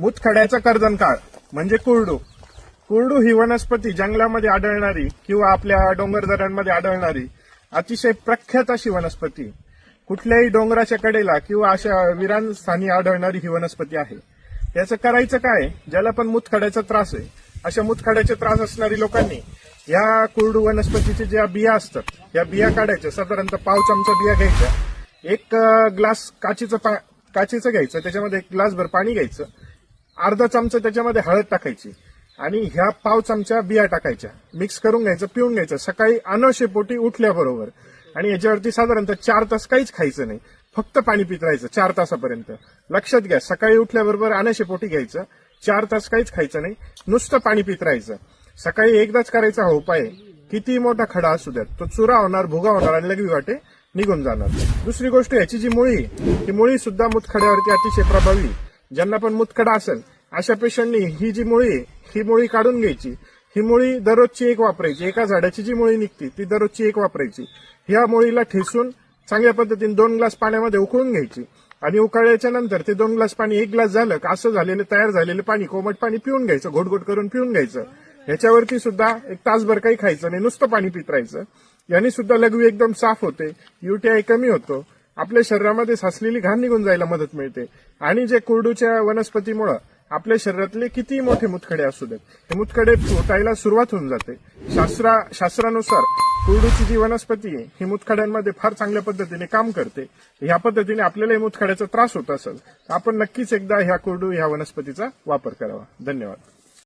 मुतखड्याचा कर्दन काळ म्हणजे कुरडू. कुरडू ही वनस्पती जंगलामध्ये आढळणारी किंवा आपल्या डोंगरदऱ्यांमध्ये आढळणारी अतिशय प्रख्यात अशी वनस्पती. कुठल्याही डोंगराच्या कडेला किंवा अशा विरान स्थानी आढळणारी ही वनस्पती आहे. याचं करायचं काय? ज्याला पण मुतखड्याचा त्रास आहे. अशा मुतखड्याचे त्रास असणारी लोकांनी या कुरडू वनस्पतीचे ज्या बिया असतात या बिया काढायच्या. साधारणतः पाव चमचा बिया घ्यायच्या. एक ग्लास काचीचं पा काचीचं घ्यायचं. त्याच्यामध्ये एक ग्लासभर पाणी घ्यायचं. अर्धा चमचा त्याच्यामध्ये हळद टाकायची आणि ह्या पाव चमचा बिया टाकायच्या. मिक्स करून घ्यायचं पिऊन घ्यायचं. सकाळी अनशेपोटी उठल्याबरोबर. आणि याच्यावरती साधारणतः चार तास काहीच खायचं नाही. फक्त पाणी पित राहायचं चार तासापर्यंत. लक्षात घ्या सकाळी उठल्याबरोबर अनशेपोटी घ्यायचं चार तास काहीच खायचं नाही नुसतं पाणी पित राहायचं. सकाळी एकदाच करायचा हा उपाय किती मोठा खडा असू द्यात तो चुरा होणार भुगा होणार आणि लगे वाटे निघून जाणार. दुसरी गोष्ट याची जी मुळी ती मुळी सुद्धा मुतखड्यावरती अतिशय प्रभावी ज्यांना पण मुतखडा असेल अशा पेशंटनी ही जी मुळी आहे, ही मुळी काढून घ्यायची. ही मुळी दररोजची एक वापरायची. एका झाडाची जी मुळी निघते ती दररोजची एक वापरायची. ह्या मुळीला ठेसून चांगल्या पद्धतीने दोन ग्लास पाण्यामध्ये उकळून घ्यायची. आणि उकळल्याच्या नंतर ते दोन ग्लास पाणी एक ग्लास झालं का असं झालेलं तयार झालेलं पाणी कोमट पाणी पिऊन घ्यायचं घोटघोट करून पिऊन घ्यायचं. ह्याच्यावरती सुद्धा एक तासभर काही खायचं नाही नुसतं पाणी पितरायचं याने सुद्धा लघवी एकदम साफ होते युटीआय कमी होतो. आपल्या शरीरामध्ये साचलेली घाण निघून जायला मदत मिळते. आणि जे कोरडूच्या वनस्पतीमुळं आपल्या शरीरातले किती मोठे मुतखडे असू देत हे मुतखडे फुटायला सुरुवात होऊन जाते. शास्त्रा शास्त्रानुसार कोरडूची जी वनस्पती आहे ही मुतखड्यांमध्ये फार चांगल्या पद्धतीने काम करते. ह्या पद्धतीने आपल्यालाही मुतखड्याचा त्रास होत असेल. तर आपण नक्कीच एकदा ह्या कोरडू ह्या वनस्पतीचा वापर करावा. धन्यवाद.